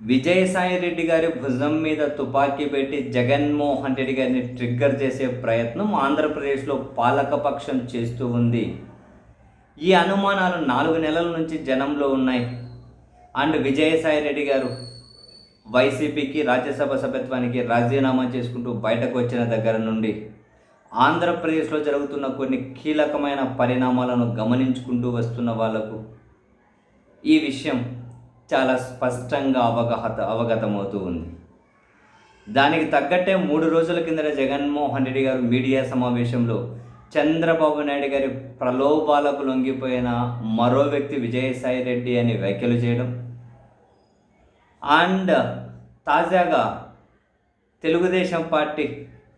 విజయసాయి రెడ్డి గారి భుజం మీద తుపాకీ పెట్టి జగన్మోహన్ రెడ్డి గారిని ట్రిగ్గర్ చేసే ప్రయత్నం ఆంధ్రప్రదేశ్లో పాలకపక్షం చేస్తూ ఉంది. ఈ అనుమానాలు నాలుగు నెలల నుంచి జనంలో ఉన్నాయి. అండ్ విజయసాయి రెడ్డి గారు వైసీపీకి రాజ్యసభ సభ్యత్వానికి రాజీనామా చేసుకుంటూ బయటకు వచ్చిన దగ్గర నుండి ఆంధ్రప్రదేశ్లో జరుగుతున్న కొన్ని కీలకమైన పరిణామాలను గమనించుకుంటూ వస్తున్న వాళ్ళకు ఈ విషయం చాలా స్పష్టంగా అవగాహత అవగతమవుతూ ఉంది. దానికి తగ్గట్టే మూడు రోజుల కిందట జగన్మోహన్ రెడ్డి గారు మీడియా సమావేశంలో చంద్రబాబు నాయుడు గారి ప్రలోభాలకు లొంగిపోయిన మరో వ్యక్తి విజయసాయి రెడ్డి అని వ్యాఖ్యలు చేయడం. అండ్ తాజాగా తెలుగుదేశం పార్టీ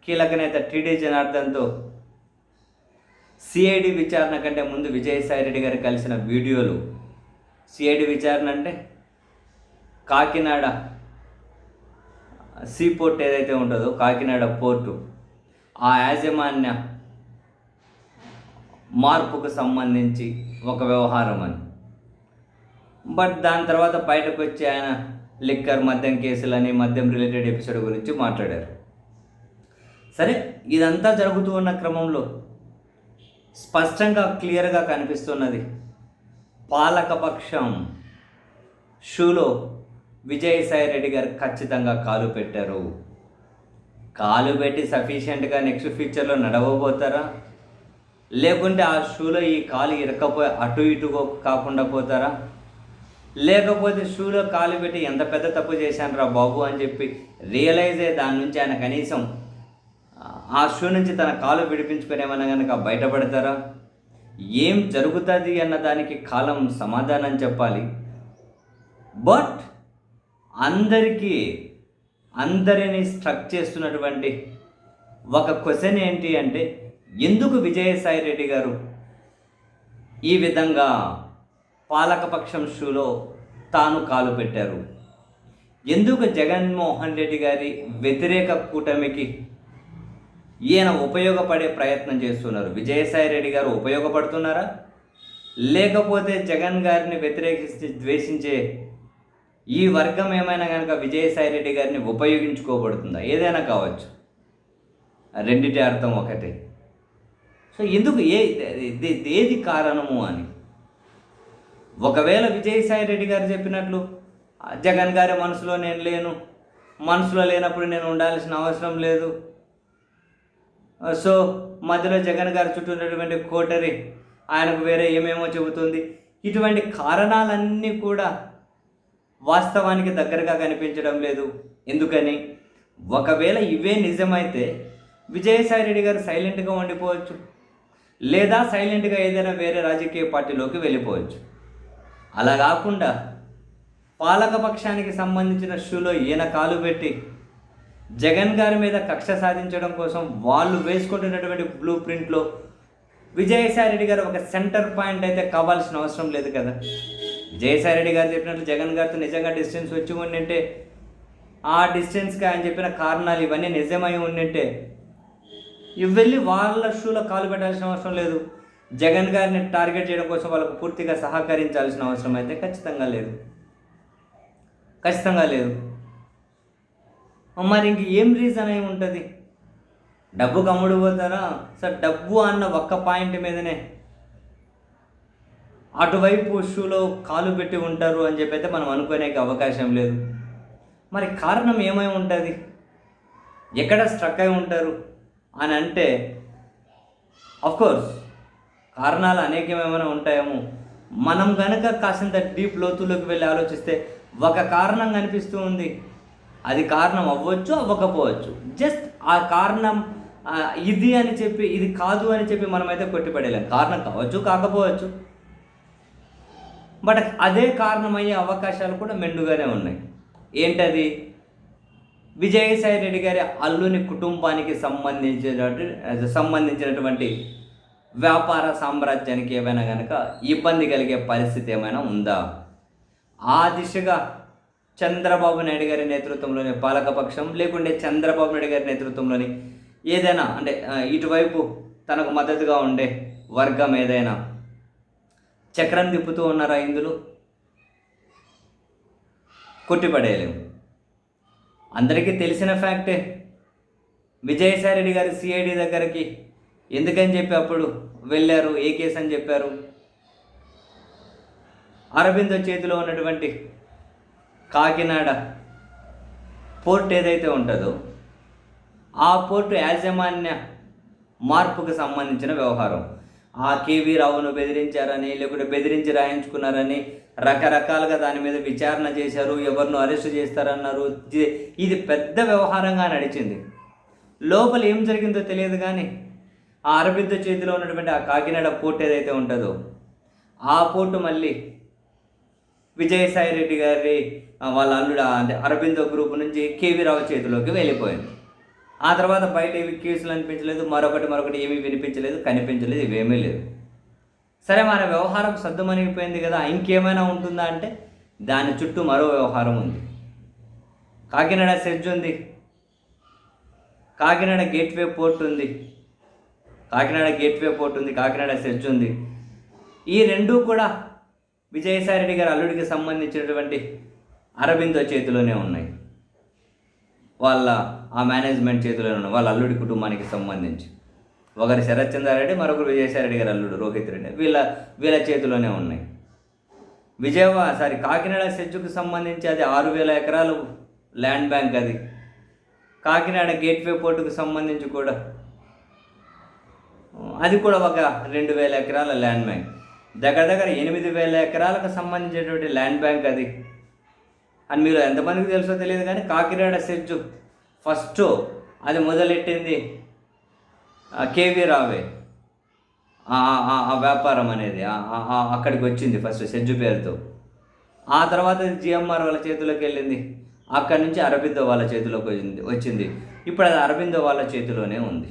కీలక నేత టీడీ జనార్దన్తో సిఐడి విచారణ కంటే ముందు విజయసాయి రెడ్డి గారు కలిసిన వీడియోలు. సిఐడి విచారణ అంటే కాకినాడ సీ పోర్ట్ ఏదైతే ఉంటుందో కాకినాడ పోర్టు ఆ యాజమాన్య మార్పుకు సంబంధించి ఒక వ్యవహారం అని. బట్ దాని తర్వాత బయటకు వచ్చి ఆయన లిక్కర్ మద్యం కేసులని మద్యం రిలేటెడ్ ఎపిసోడ్ గురించి మాట్లాడారు. సరే ఇదంతా జరుగుతూ ఉన్న క్రమంలో స్పష్టంగా క్లియర్గా కనిపిస్తున్నది పాలకపక్షం షూలో విజయసాయి రెడ్డి గారు ఖచ్చితంగా కాలు పెట్టారు. కాలు పెట్టి సఫిషియెంట్గా నెక్స్ట్ ఫ్యూచర్లో నడవబోతారా? లేకుంటే ఆ షూలో ఈ కాలు ఇరకపోయి అటు ఇటు కాకుండా పోతారా? లేకపోతే షూలో కాలు పెట్టి ఎంత పెద్ద తప్పు చేశాను రా బాబు అని చెప్పి రియలైజ్ అయ్యి దాని నుంచి ఆయన కనీసం ఆ షూ నుంచి తన కాలు విడిపించుకునేమన్నా కనుక బయటపడతారా? ఏం జరుగుతుంది అన్న దానికి కాలం సమాధానం చెప్పాలి. బట్ అందరికీ అందరినీ స్ట్రక్ చేస్తున్నటువంటి ఒక క్వశ్చన్ ఏంటి అంటే ఎందుకు విజయసాయి రెడ్డి గారు ఈ విధంగా పాలకపక్షం షూలో తాను కాలు పెట్టారు? ఎందుకు జగన్మోహన్ రెడ్డి గారి వ్యతిరేక కూటమికి ఈయన ఉపయోగపడే ప్రయత్నం చేస్తున్నారు? విజయసాయి రెడ్డి గారు ఉపయోగపడుతున్నారా? లేకపోతే జగన్ గారిని వ్యతిరేకించి ద్వేషించే ఈ వర్గం ఏమైనా కనుక విజయసాయి రెడ్డి గారిని ఉపయోగించుకోబడుతుందా? ఏదైనా కావచ్చు. రెండిటి అర్థం ఒకటే. సో ఎందుకు ఏ ఇది- ఏది కారణము అని? ఒకవేళ విజయసాయి రెడ్డి గారు చెప్పినట్లు జగన్ గారి మనసులో నేను లేను మనసులో లేనప్పుడు నేను ఉండాల్సిన అవసరం లేదు. సో మధ్యలో జగన్ గారి చుట్టూ ఉన్నటువంటి కోటరి ఆయనకు వేరే ఏమేమో చెబుతుంది. ఇటువంటి కారణాలన్నీ కూడా వాస్తవానికి దగ్గరగా కనిపించడం లేదు. ఎందుకని? ఒకవేళ ఇవే నిజమైతే విజయసాయి రెడ్డి గారు సైలెంట్గా ఉండిపోవచ్చు. లేదా సైలెంట్గా ఏదైనా వేరే రాజకీయ పార్టీలోకి వెళ్ళిపోవచ్చు. అలా కాకుండా పాలకపక్షానికి సంబంధించిన షూలో ఈయన కాలు పెట్టి జగన్ గారి మీద కక్ష సాధించడం కోసం వాళ్ళు వేసుకుంటున్నటువంటి బ్లూ ప్రింట్లో విజయసాయి రెడ్డి గారు ఒక సెంటర్ పాయింట్ అయితే కావాల్సిన అవసరం లేదు కదా? జయసాయిరెడ్డి గారు చెప్పినట్లు జగన్ గారితో నిజంగా డిస్టెన్స్ వచ్చి ఉండింటే ఆ డిస్టెన్స్కి ఆయన చెప్పిన కారణాలు ఇవన్నీ నిజమై ఉండింటే ఇవి వెళ్ళి వాళ్ళ షూలో కాలు పెట్టాల్సిన అవసరం లేదు. జగన్ గారిని టార్గెట్ చేయడం కోసం వాళ్ళకు పూర్తిగా సహకరించాల్సిన అవసరం అయితే ఖచ్చితంగా లేదు. ఖచ్చితంగా లేదు. మరి ఇంక ఏం రీజన్ అయి ఉంటుంది? డబ్బు కమ్ముడు పోతారా? సార్ డబ్బు అన్న ఒక్క పాయింట్ మీదనే అటువైపు షూలో కాలు పెట్టి ఉంటారు అని చెప్పి అయితే మనం అనుకునే అవకాశం లేదు. మరి కారణం ఏమై ఉంటుంది? ఎక్కడ స్ట్రక్ అయి ఉంటారు? అని అంటే అఫ్కోర్స్ కారణాలు అనేకమేమైనా ఉంటాయేమో. మనం కనుక కాసింత డీప్ లోతులోకి వెళ్ళి ఆలోచిస్తే ఒక కారణం కనిపిస్తూ ఉంది. అది కారణం అవ్వచ్చు అవ్వకపోవచ్చు. జస్ట్ ఆ కారణం ఇది అని చెప్పి ఇది కాదు అని చెప్పి మనమైతే కొట్టిపడేలేం కారణం కావచ్చు కాకపోవచ్చు. బట్ అదే కారణమయ్యే అవకాశాలు కూడా మెండుగానే ఉన్నాయి. ఏంటది? విజయసాయి రెడ్డి గారి అల్లుని కుటుంబానికి సంబంధించినటువంటి సంబంధించినటువంటి వ్యాపార సామ్రాజ్యానికి ఏమైనా కనుక ఇబ్బంది కలిగే పరిస్థితి ఏమైనా ఉందా? ఆ దిశగా చంద్రబాబు నాయుడు గారి నేతృత్వంలోని పాలకపక్షం లేకుంటే చంద్రబాబు నాయుడు గారి నేతృత్వంలోని ఏదైనా అంటే ఇటువైపు తనకు మద్దతుగా ఉండే వర్గం ఏదైనా చక్రం తిప్పుతూ ఉన్నారా ఇందులో? కొట్టిపడేయలేము. అందరికీ తెలిసిన ఫ్యాక్టే. విజయసాయి రెడ్డి గారు సిఐడి దగ్గరికి ఎందుకని చెప్పి అప్పుడు వెళ్ళారు? ఏ కేసు అని చెప్పారు? అరబిందో చేతిలో ఉన్నటువంటి కాకినాడ పోర్ట్ ఏదైతే ఉంటుందో ఆ పోర్టు యాజమాన్య మార్పుకు సంబంధించిన వ్యవహారం. ఆ కేవీ రావును బెదిరించారని లేకుంటే బెదిరించి రాయించుకున్నారని రకరకాలుగా దాని మీద విచారణ చేశారు ఎవరిను అరెస్ట్ చేస్తారన్నారు. ఇది- ఇది పెద్ద వ్యవహారంగా నడిచింది. లోపల ఏం జరిగిందో తెలియదు కానీ ఆ అరబిద్ద చేతిలో ఉన్నటువంటి ఆ కాకినాడ పోర్ట్ ఏదైతే ఉంటుందో ఆ పోర్టు మళ్ళీ విజయసాయి రెడ్డి గారి వాళ్ళ అల్లుడు అంటే అరబిందో గ్రూప్ నుంచి కేవీ రావు చేతిలోకి వెళ్ళిపోయింది. ఆ తర్వాత బయట ఏవి కేసులు అనిపించలేదు మరొకటి మరొకటి ఏమీ వినిపించలేదు కనిపించలేదు ఇవేమీ లేదు సరే మన వ్యవహారం సర్దుమణిగిపోయింది కదా ఇంకేమైనా ఉంటుందా అంటే దాని చుట్టూ మరో వ్యవహారం ఉంది. కాకినాడ సెడ్జ్ ఉంది. కాకినాడ గేట్వే పోర్ట్ ఉంది. కాకినాడ గేట్వే పోర్ట్ ఉంది కాకినాడ సెడ్జ్ ఉంది. ఈ రెండూ కూడా విజయసాయి రెడ్డి గారి అల్లుడికి సంబంధించినటువంటి అరబిందో చేతిలోనే ఉన్నాయి. వాళ్ళ ఆ మేనేజ్మెంట్ చేతిలో ఉన్న వాళ్ళ అల్లుడి కుటుంబానికి సంబంధించి. ఒకరు శరత్ చంద్రారెడ్డి మరొకరు విజయసారెడ్డి గారు అల్లుడు రోహిత్ రెడ్డి. వీళ్ళ వీళ్ళ చేతిలోనే ఉన్నాయి. విజయవాడ సారీ కాకినాడ సెజ్జుకు సంబంధించి అది ఆరు వేల ఎకరాలు ల్యాండ్ బ్యాంక్ అది. కాకినాడ గేట్వే పోర్టుకు సంబంధించి కూడా. అది కూడా ఒక రెండు వేల ఎకరాల ల్యాండ్ బ్యాంక్. దగ్గర దగ్గర ఎనిమిది వేల ఎకరాలకు సంబంధించినటువంటి ల్యాండ్ బ్యాంక్ అది. అని మీరు ఎంతమందికి తెలుసో తెలియదు కానీ కాకినాడ సెజ్జు ఫస్ట్ అది మొదలెట్టింది? కేవీ రావే. ఆ వ్యాపారం అనేది అక్కడికి వచ్చింది ఫస్ట్ సెజ్జు పేరుతో. ఆ తర్వాత జిఎంఆర్ వాళ్ళ చేతిలోకి వెళ్ళింది. అక్కడి నుంచి అరబిందో వాళ్ళ చేతిలోకి వచ్చింది వచ్చింది. ఇప్పుడు అది అరబిందో వాళ్ళ చేతిలోనే ఉంది.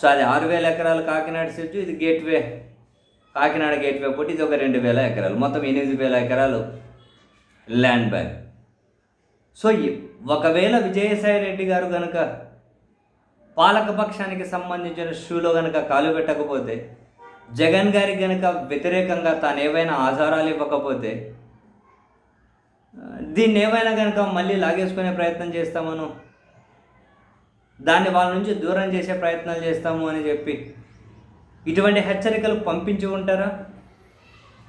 సో అది ఆరు వేల ఎకరాలు కాకినాడ సెజ్జు ఇది గేట్వే. కాకినాడ గేట్వే పోటీ ఇది ఒక రెండు వేల ఎకరాలు. మొత్తం ఎనిమిది వేల ఎకరాలు ల్యాండ్ బ్యాంక్. సో ఒకవేళ విజయసాయి రెడ్డి గారు కనుక పాలకపక్షానికి సంబంధించిన షూలో కనుక కాలు పెట్టకపోతే జగన్ గారికి కనుక వ్యతిరేకంగా తాను ఏవైనా ఆధారాలు ఇవ్వకపోతే దీన్ని ఏమైనా కనుక మళ్ళీ లాగేసుకునే ప్రయత్నం చేస్తామను దాన్ని వాళ్ళ నుంచి దూరం చేసే ప్రయత్నాలు చేస్తాము అని చెప్పి ఇటువంటి హెచ్చరికలు పంపించి ఉంటారా?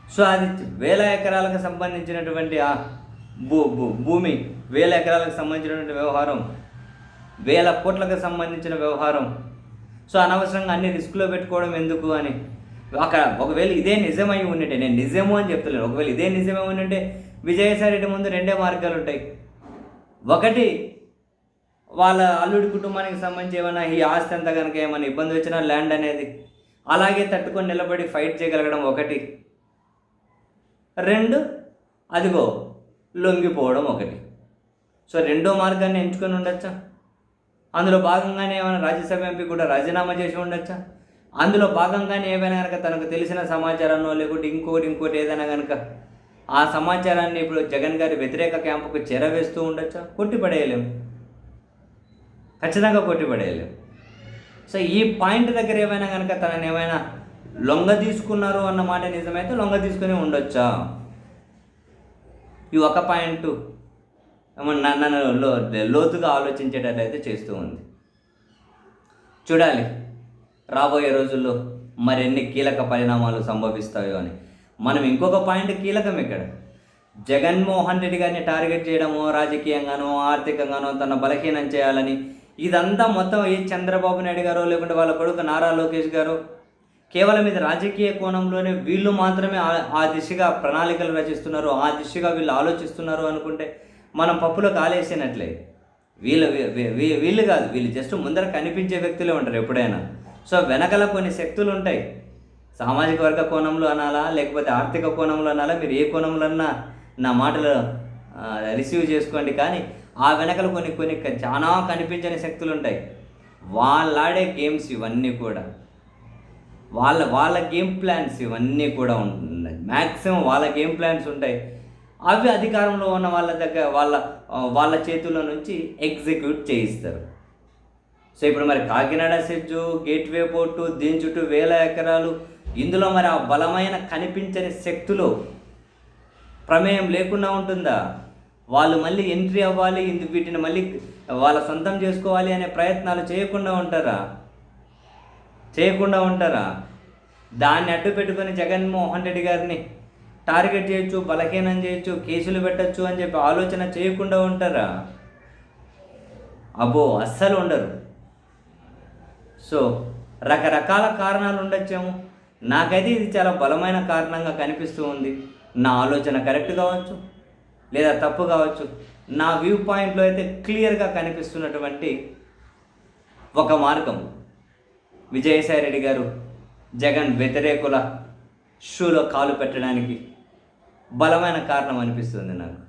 సో అది వేల ఎకరాలకు సంబంధించినటువంటి ఆ భూ భూ భూమి వేల ఎకరాలకు సంబంధించినటువంటి వ్యవహారం వేల కోట్లకు సంబంధించిన వ్యవహారం. సో అనవసరంగా అన్ని రిస్క్లో పెట్టుకోవడం ఎందుకు అని. అక్కడ ఒకవేళ ఇదే నిజమై ఉండింటే నేను నిజము అని చెప్తలేను. ఒకవేళ ఇదే నిజమై ఉండింటే విజయసాయి రెడ్డి ముందు రెండే మార్గాలు ఉంటాయి. ఒకటి వాళ్ళ అల్లుడి కుటుంబానికి సంబంధించి ఏమైనా ఈ ఆస్తి అంతా కనుక ఏమైనా ఇబ్బంది వచ్చినా ల్యాండ్ అనేది అలాగే తట్టుకొని నిలబడి ఫైట్ చేయగలగడం ఒకటి. రెండు అదిగో లొంగిపోవడం ఒకటి. సో రెండో మార్గాన్ని ఎంచుకొని ఉండొచ్చా? అందులో భాగంగానే ఏమైనా రాజ్యసభ ఎంపీ కూడా రాజీనామా చేసి ఉండొచ్చా? అందులో భాగంగానే ఏమైనా కనుక తనకు తెలిసిన సమాచారాన్నో లేకుంటే ఇంకోటి ఇంకోటి ఏదైనా కనుక ఆ సమాచారాన్ని ఇప్పుడు జగన్ గారి వ్యతిరేక క్యాంపుకు చేరవేస్తూ ఉండొచ్చా? కొట్టిపడేయలేము. ఖచ్చితంగా కొట్టిపడేయలేము. సో ఈ పాయింట్ దగ్గర ఏమైనా కనుక తనని ఏమైనా లొంగ తీసుకున్నారు అన్న మాట నిజమైతే లొంగ తీసుకుని ఉండొచ్చా? ఈ ఒక పాయింట్ నన్ను లో లోతుగా ఆలోచించేటట్లయితే చేస్తూ ఉంది. చూడాలి రాబోయే రోజుల్లో మరెన్ని కీలక పరిణామాలు సంభవిస్తాయో అని. మనం ఇంకొక పాయింట్ కీలకం ఇక్కడ. జగన్మోహన్ రెడ్డి గారిని టార్గెట్ చేయడమో రాజకీయంగానో ఆర్థికంగానో తన బలహీనం చేయాలని ఇదంతా మొత్తం ఏ చంద్రబాబు నాయుడు గారో లేకుంటే వాళ్ళ కొడుకు నారా లోకేష్ గారు కేవలం ఇది రాజకీయ కోణంలోనే వీళ్ళు మాత్రమే ఆ- దిశగా ప్రణాళికలు రచిస్తున్నారు ఆ దిశగా వీళ్ళు ఆలోచిస్తున్నారు అనుకుంటే మనం పప్పులో కాలేసినట్లే. వీళ్ళు వీళ్ళు కాదు వీళ్ళు జస్ట్ ముందర కనిపించే వ్యక్తులే ఉంటారు ఎప్పుడైనా. సో వెనకల కొన్ని శక్తులు ఉంటాయి. సామాజిక వర్గ కోణంలో అనాలా లేకపోతే ఆర్థిక కోణంలో అనాలా మీరు ఏ కోణంలో అన్నా నా మాటలు రిసీవ్ చేసుకోండి. కానీ ఆ వెనకల కొన్ని కొన్ని చాలా కనిపించని శక్తులు ఉంటాయి. వాళ్ళాడే గేమ్స్ ఇవన్నీ కూడా. వాళ్ళ వాళ్ళ గేమ్ ప్లాన్స్ ఇవన్నీ కూడా ఉంటున్నాయి మ్యాక్సిమం వాళ్ళ గేమ్ ప్లాన్స్ ఉంటాయి. అవి అధికారంలో ఉన్న వాళ్ళ దగ్గర వాళ్ళ వాళ్ళ చేతుల్లో నుంచి ఎగ్జిక్యూట్ చేయిస్తారు. సో ఇప్పుడు మరి కాకినాడ సెజ్జు గేట్వే పోర్టు దీని చుట్టూ వేల ఎకరాలు ఇందులో మరి ఆ బలమైన కనిపించని శక్తులు ప్రమేయం లేకుండా ఉంటుందా? వాళ్ళు మళ్ళీ ఎంట్రీ అవ్వాలి ఇందుకు వీటిని మళ్ళీ వాళ్ళ సొంతం చేసుకోవాలి అనే ప్రయత్నాలు చేయకుండా ఉంటారా? చేయకుండా ఉంటారా? దాన్ని అడ్డు పెట్టుకొని జగన్మోహన్ రెడ్డి గారిని టార్గెట్ చేయొచ్చు బలహీనం చేయొచ్చు కేసులు పెట్టచ్చు అని చెప్పి ఆలోచన చేయకుండా ఉంటారా? అబ్బో అస్సలు ఉండరు. సో రకరకాల కారణాలు ఉండొచ్చేమో. నాకైతే ఇది చాలా బలమైన కారణంగా కనిపిస్తూ ఉంది. నా ఆలోచన కరెక్ట్ కావచ్చు లేదా తప్పు కావచ్చు? నా వ్యూ పాయింట్లో అయితే క్లియర్గా కనిపిస్తున్నటువంటి ఒక మార్గం. విజయసాయి రెడ్డి గారు జగన్ వ్యతిరేకుల షూలో కాలు పెట్టడానికి బలమైన కారణం అనిపిస్తుంది నాకు.